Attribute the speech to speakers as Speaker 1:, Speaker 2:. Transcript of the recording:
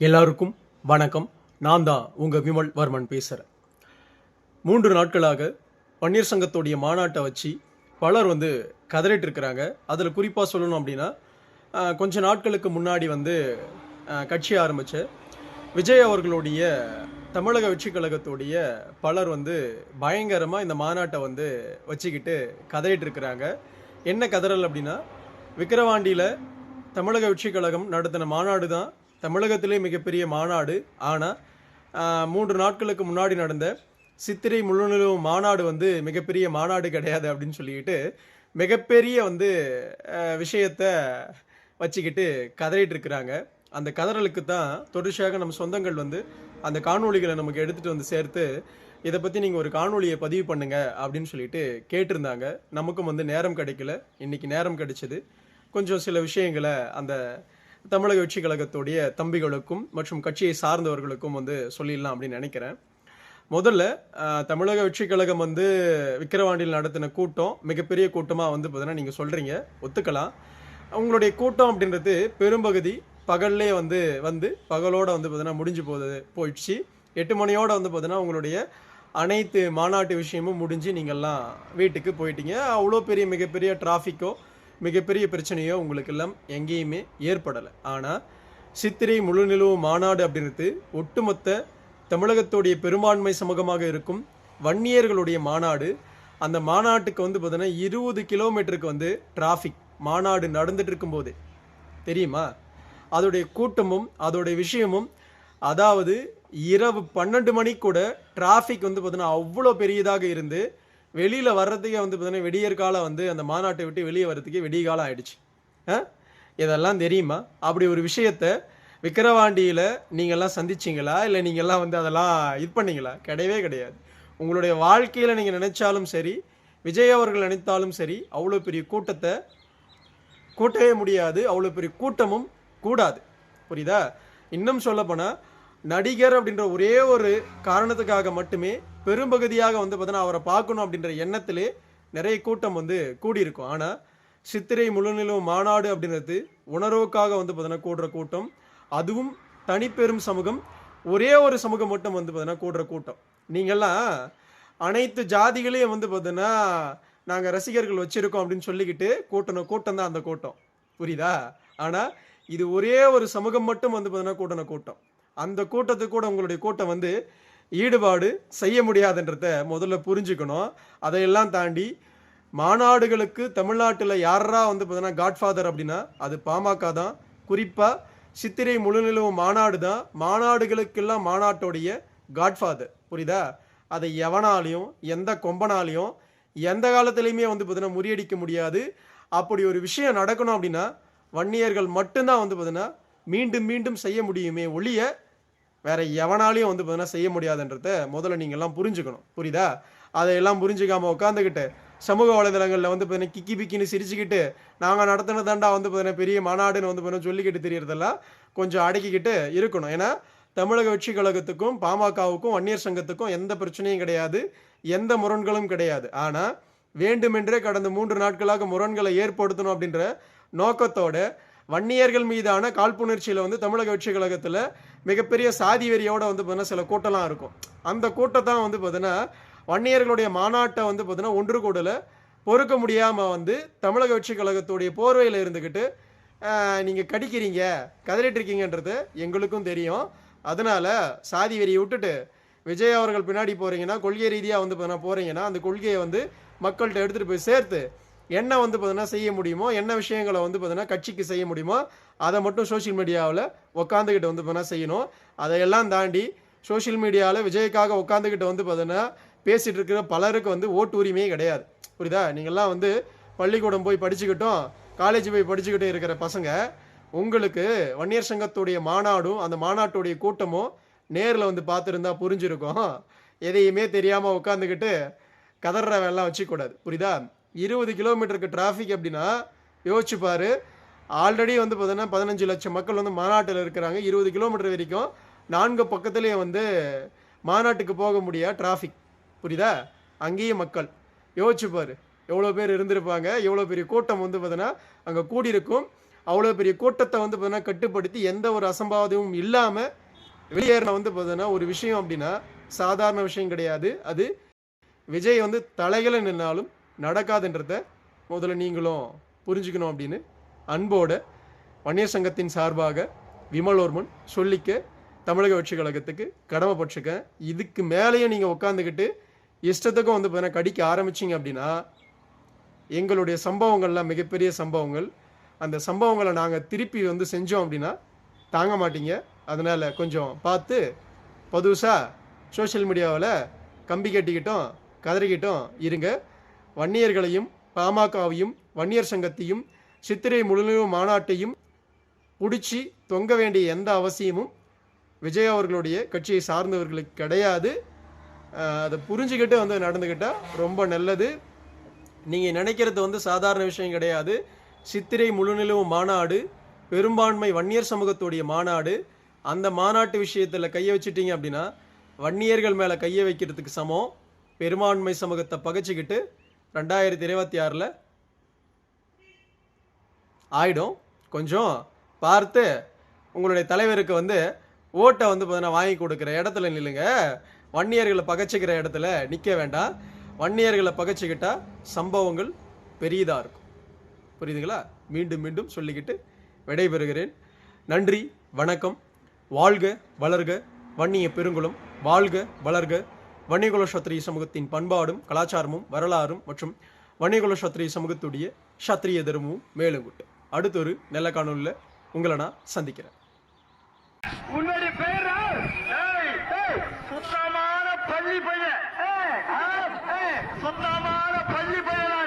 Speaker 1: எல்லாருக்கும் வணக்கம். நான் தான் உங்கள் விமல் வர்மன் பேசுகிறேன் மூன்று நாட்களாக பன்னீர் சங்கத்துடைய மாநாட்டை வச்சு பலர் வந்து கதறிட்டு இருக்கிறாங்க அதில் குறிப்பாக சொல்லணும் அப்படின்னா கொஞ்ச நாட்களுக்கு முன்னாடி வந்து கட்சி ஆரம்பித்த விஜய் அவர்களுடைய தமிழக வெற்றி கழகத்துடைய பலர் வந்து பயங்கரமாக இந்த மாநாட்டை வந்து வச்சுக்கிட்டு கதறிட்டு இருக்கிறாங்க என்ன கதறல் அப்படின்னா விக்கிரவாண்டியில் தமிழக வெற்றி கழகம் நடத்தின மாநாடு தான் தமிழகத்திலே மிகப்பெரிய மாநாடு. ஆனால் மூன்று நாட்களுக்கு முன்னாடி நடந்த சித்திரை முழுநிலவு மாநாடு வந்து மிகப்பெரிய மாநாடு கிடையாது அப்படின்னு சொல்லிக்கிட்டு மிகப்பெரிய வந்து விஷயத்த வச்சுக்கிட்டு கதறிட்டு இருக்கிறாங்க. அந்த கதறலுக்கு தான் தொடர்ச்சியாக நம்ம சொந்தங்கள் வந்து அந்த காணொலிகளை நமக்கு எடுத்துகிட்டு வந்து சேர்த்து இதை பற்றி நீங்கள் ஒரு காணொலியை பதிவு பண்ணுங்க அப்படின்னு சொல்லிட்டு கேட்டிருந்தாங்க. நமக்கும் வந்து நேரம் கிடைக்கல. இன்றைக்கி நேரம் கிடைச்சது. கொஞ்சம் சில விஷயங்களை அந்த தமிழக வெற்றி கழகத்துடைய தம்பிகளுக்கும் மற்றும் கட்சியை சார்ந்தவர்களுக்கும் வந்து சொல்லிடலாம் அப்படின்னு நினைக்கிறேன். முதல்ல தமிழக வெற்றி கழகம் வந்து விக்கிரவாண்டியில் நடத்தின கூட்டம் மிகப்பெரிய கூட்டமாக வந்து பார்த்தீங்கன்னா நீங்கள் சொல்கிறீங்க ஒத்துக்கலாம். உங்களுடைய கூட்டம் அப்படின்றது பெரும்பகுதி பகல்லே வந்து வந்து பகலோடு வந்து பார்த்தீங்கன்னா முடிஞ்சு போகுது போயிடுச்சு. எட்டு மணியோடு வந்து பார்த்தீங்கன்னா உங்களுடைய அனைத்து மாநாட்டு விஷயமும் முடிஞ்சு நீங்கள்லாம் வீட்டுக்கு போயிட்டீங்க. அவ்வளோ பெரிய மிகப்பெரிய டிராஃபிக்கோ மிகப்பெரிய பிரச்சனையோ உங்களுக்கு எல்லாம் எங்கேயுமே ஏற்படலை. ஆனால் சித்திரை முழுநிலவு மாநாடு அப்படின்றது ஒட்டுமொத்த தமிழகத்துடைய பெரும்பான்மை சமூகமாக இருக்கும் வன்னியர்களுடைய மாநாடு. அந்த மாநாட்டுக்கு வந்து பார்த்தீங்கன்னா இருபது கிலோமீட்டருக்கு வந்து டிராஃபிக் மாநாடு நடந்துட்டு இருக்கும்போது. தெரியுமா? அதோடைய கூட்டமும் அதோடைய விஷயமும் அதாவது இரவு பன்னெண்டு மணி கூட டிராஃபிக் வந்து பார்த்தீங்கன்னா அவ்வளோ பெரியதாக இருந்து வெளியில் வர்றதுக்கே வந்து பார்த்தீங்கன்னா விடியற் காலம் வந்து அந்த மாநாட்டை விட்டு வெளியே வர்றதுக்கே வெடிய காலம் ஆயிடுச்சு. ஆ? இதெல்லாம் தெரியுமா? அப்படி ஒரு விஷயத்த விக்கிரவாண்டியில் நீங்கள்லாம் சந்திச்சிங்களா? இல்லை நீங்கள்லாம் வந்து அதெல்லாம் இது பண்ணீங்களா? கிடையவே கிடையாது. உங்களுடைய வாழ்க்கையில் நீங்கள் நினைச்சாலும் சரி விஜய் அவர்கள் நினைத்தாலும் சரி அவ்வளோ பெரிய கூட்டத்தை கூட்டவே முடியாது. அவ்வளோ பெரிய கூட்டமும் கூடாது. புரியுதா? இன்னும் சொல்லப்போனால் நடிகர் அப்படின்ற ஒரே ஒரு காரணத்துக்காக மட்டுமே பெரும்பகுதியாக வந்து பார்த்தீங்கன்னா அவரை பார்க்கணும் அப்படின்ற எண்ணத்திலே நிறைய கூட்டம் வந்து கூடியிருக்கும். ஆனால் சித்திரை முழுநிலவு மாநாடு அப்படின்றது உணர்வுக்காக வந்து பார்த்தீங்கன்னா கூடுற கூட்டம். அதுவும் தனிப்பெரும் சமூகம் ஒரே ஒரு சமூகம் மட்டும் வந்து பார்த்தீங்கன்னா கூடுற கூட்டம். நீங்கள்லாம் அனைத்து ஜாதிகளையும் வந்து பார்த்தீங்கன்னா நாங்கள் ரசிகர்கள் வச்சுருக்கோம் அப்படின்னு சொல்லிக்கிட்டு கூட்டணும் கூட்டம் தான் அந்த கூட்டம். புரியுதா? ஆனால் இது ஒரே ஒரு சமூகம் மட்டும் வந்து பார்த்தீங்கன்னா கூட்டணும் கூட்டம். அந்த கூட்டத்துக்கு கூட உங்களுடைய கூட்டம் வந்து ஈடுபாடு செய்ய முடியாதுன்றத முதல்ல புரிஞ்சுக்கணும். அதையெல்லாம் தாண்டி மாநாடுகளுக்கு தமிழ்நாட்டில் யாரா வந்து பார்த்தீங்கன்னா காட்ஃபாதர் அப்படின்னா அது பாமக தான். குறிப்பாக சித்திரை முழுநிலவு மாநாடு தான். மாநாடுகளுக்கெல்லாம் மாநாட்டுடைய காட்ஃபாதர் புரியுதா? அதை எவனாலையும் எந்த கொம்பனாலையும் எந்த காலத்துலேயுமே வந்து பார்த்தீங்கன்னா முறியடிக்க முடியாது. அப்படி ஒரு விஷயம் நடக்கணும் அப்படின்னா வன்னியர்கள் மட்டும்தான் வந்து பார்த்தீங்கன்னா மீண்டும் மீண்டும் செய்ய முடியுமே ஒழிய வேற எவனாலையும் வந்து பார்த்தீங்கன்னா செய்ய முடியாதுன்றத முதல்ல நீங்கள்லாம் புரிஞ்சுக்கணும். புரியுதா? அதையெல்லாம் புரிஞ்சுக்காமல் உட்காந்துக்கிட்டு சமூக வலைதளங்களில் வந்து பார்த்தீங்கன்னா கிக்கி பிக்கின்னு சிரிச்சுக்கிட்டு நாங்கள் நடத்தினதாண்டா வந்து பார்த்தீங்கன்னா பெரிய மாநாடுன்னு வந்து பார்த்தீங்கன்னா சொல்லிக்கிட்டு தெரியறதெல்லாம் கொஞ்சம் அடக்கிக்கிட்டு இருக்கணும். ஏன்னா தமிழக வெற்றி கழகத்துக்கும் பாமகவுக்கும் வன்னியர் சங்கத்துக்கும் எந்த பிரச்சனையும் கிடையாது எந்த முரண்களும் கிடையாது. ஆனால் வேண்டுமென்றே கடந்த மூன்று நாட்களாக முரண்களை ஏற்படுத்தணும் அப்படின்ற நோக்கத்தோட வன்னியர்கள் மீதான காழ்ப்புணர்ச்சியில் வந்து தமிழக வெற்றி கழகத்தில் மிகப்பெரிய சாதி வெறியோட வந்து பார்த்தீங்கன்னா சில கூட்டம்லாம் இருக்கும். அந்த கூட்டத்தான் வந்து பார்த்தீங்கன்னா வன்னியர்களுடைய மாநாட்டை வந்து பார்த்தீங்கன்னா ஒன்று கூடல பொறுக்க முடியாமல் வந்து தமிழக வெற்றி கழகத்துடைய போர்வையில் இருந்துக்கிட்டு நீங்கள் கடிக்கிறீங்க கதறிட்டு இருக்கீங்கன்றது எங்களுக்கும் தெரியும். அதனால் சாதி வெறியை விட்டுட்டு விஜய் அவர்கள் பின்னாடி போகிறீங்கன்னா கொள்கை ரீதியாக வந்து பார்த்தீங்கன்னா போகிறீங்கன்னா அந்த கொள்கையை வந்து மக்கள்கிட்ட எடுத்துகிட்டு போய் சேர்த்து என்ன வந்து பார்த்தீங்கன்னா செய்ய முடியுமோ என்ன விஷயங்களை வந்து பார்த்தீங்கன்னா கட்சிக்கு செய்ய முடியுமோ அதை மட்டும் சோஷியல் மீடியாவில் உட்காந்துக்கிட்டு வந்து பார்த்தீங்கன்னா செய்யணும். அதையெல்லாம் தாண்டி சோஷியல் மீடியாவில் விஜய்க்காக உட்காந்துக்கிட்டு வந்து பார்த்தீங்கன்னா பேசிகிட்டு இருக்கிற பலருக்கு வந்து ஓட்டு உரிமையே கிடையாது. புரியுதா? நீங்கள்லாம் வந்து பள்ளிக்கூடம் போய் படிச்சுக்கிட்டும் காலேஜ் போய் படிச்சுக்கிட்டு இருக்கிற பசங்க உங்களுக்கு வன்னியர் சங்கத்துடைய மாநாடும் அந்த மாநாட்டுடைய கூட்டமும் நேரில் வந்து பார்த்துருந்தா புரிஞ்சிருக்கும். எதையுமே தெரியாமல் உட்காந்துக்கிட்டு கதறவெல்லாம் வச்சுக்கூடாது புரியுதா? இருபது கிலோமீட்டருக்கு டிராஃபிக் அப்படின்னா யோசிச்சுப்பார் ஆல்ரெடி வந்து பார்த்தீங்கன்னா பதினஞ்சு லட்சம் மக்கள் வந்து மாநாட்டில் இருக்கிறாங்க. இருபது கிலோமீட்டர் வரைக்கும் நான்கு பக்கத்துலேயே வந்து மாநாட்டுக்கு போக முடியாது டிராஃபிக் புரியுதா? அங்கேயும் மக்கள். யோசிச்சுப்பார் எவ்வளோ பேர் இருந்திருப்பாங்க. எவ்வளோ பெரிய கூட்டம் வந்து பார்த்தீங்கன்னா அங்கே கூடியிருக்கும். அவ்வளோ பெரிய கூட்டத்தை வந்து பார்த்தீங்கன்னா கட்டுப்படுத்தி எந்த ஒரு அசம்பாவிதமும் இல்லாமல் வெளியேறின வந்து பார்த்தீங்கன்னா ஒரு விஷயம் அப்படின்னா சாதாரண விஷயம் கிடையாது. அது விஜய் வந்து தலைகளை நின்னாலும் நடக்காதுன்றத முதல்ல நீங்களும் புரிஞ்சுக்கணும் அப்படின்னு அன்போட வன்னியர் சங்கத்தின் சார்பாக விமலோர்மன் சொல்லிக்க தமிழக வெற்றி கழகத்துக்கு கடமைப்பட்டிருக்கேன் இதுக்கு மேலேயும் நீங்கள் உட்காந்துக்கிட்டு இஷ்டத்துக்கும் வந்து பார்த்தீங்கன்னா கடிக்க ஆரம்பிச்சிங்க அப்படின்னா எங்களுடைய சம்பவங்கள்லாம் மிகப்பெரிய சம்பவங்கள். அந்த சம்பவங்களை நாங்கள் திருப்பி வந்து செஞ்சோம் அப்படின்னா தாங்க மாட்டீங்க. அதனால் கொஞ்சம் பார்த்து புதுசாக சோஷியல் மீடியாவில் கம்பி கட்டிக்கிட்டோம் கதறிக்கிட்டோம் இருங்க. வன்னியர்களையும் பாமகவையும் வன்னியர் சங்கத்தையும் சித்திரை முழுநிலவு மாநாட்டையும் பிடிச்சி தொங்க வேண்டிய எந்த அவசியமும் விஜய் அவர்களுடைய கட்சியை சார்ந்தவர்களுக்கு கிடையாது. அதை புரிஞ்சுக்கிட்டு வந்து நடந்துக்கிட்டால் ரொம்ப நல்லது. நீங்கள் நினைக்கிறது வந்து சாதாரண விஷயம் கிடையாது. சித்திரை முழுநிலவு மாநாடு பெரும்பான்மை வன்னியர் சமூகத்துடைய மாநாடு அந்த மாநாட்டு விஷயத்தில் கையை வச்சிட்டிங்க அப்படின்னா வன்னியர்கள் மேலே கையை வைக்கிறதுக்கு சமம். பெரும்பான்மை சமூகத்தை பகைச்சிக்கிட்டு ரெண்டாயிரத்தி இருபத்தி ஆறில் ஆயிடும். கொஞ்சம் பார்த்து உங்களுடைய தலைவருக்கு வந்து ஓட்டை வந்து பார்த்தீங்கன்னா வாங்கி கொடுக்குற இடத்துல நில்லுங்க. வன்னியர்களை பகைச்சிக்கிற இடத்துல நிற்க வேண்டாம். வன்னியர்களை பகைச்சிக்கிட்டால் சம்பவங்கள் பெரியதாக இருக்கும். புரியுதுங்களா? மீண்டும் மீண்டும் சொல்லிக்கிட்டு விடைபெறுகிறேன். நன்றி வணக்கம். வாழ்க வளர்க. வன்னிய பெருங்குளம் வாழ்க வளர்க. வன்னியகுல சத்திரிய சமூகத்தின் பண்பாடும் கலாச்சாரமும் வரலாறும் மற்றும் வன்னியகுல சத்திரிய சமூகத்துடைய சத்திரிய தர்மமும் மேலுங்குட்டு அடுத்த ஒரு நல்ல காணொலியில் உங்களை நான் சந்திக்கிறேன்.
Speaker 2: உன்னுடைய சுத்தமான பள்ளி பையன். ஏய், சுத்தமான பள்ளி பையனா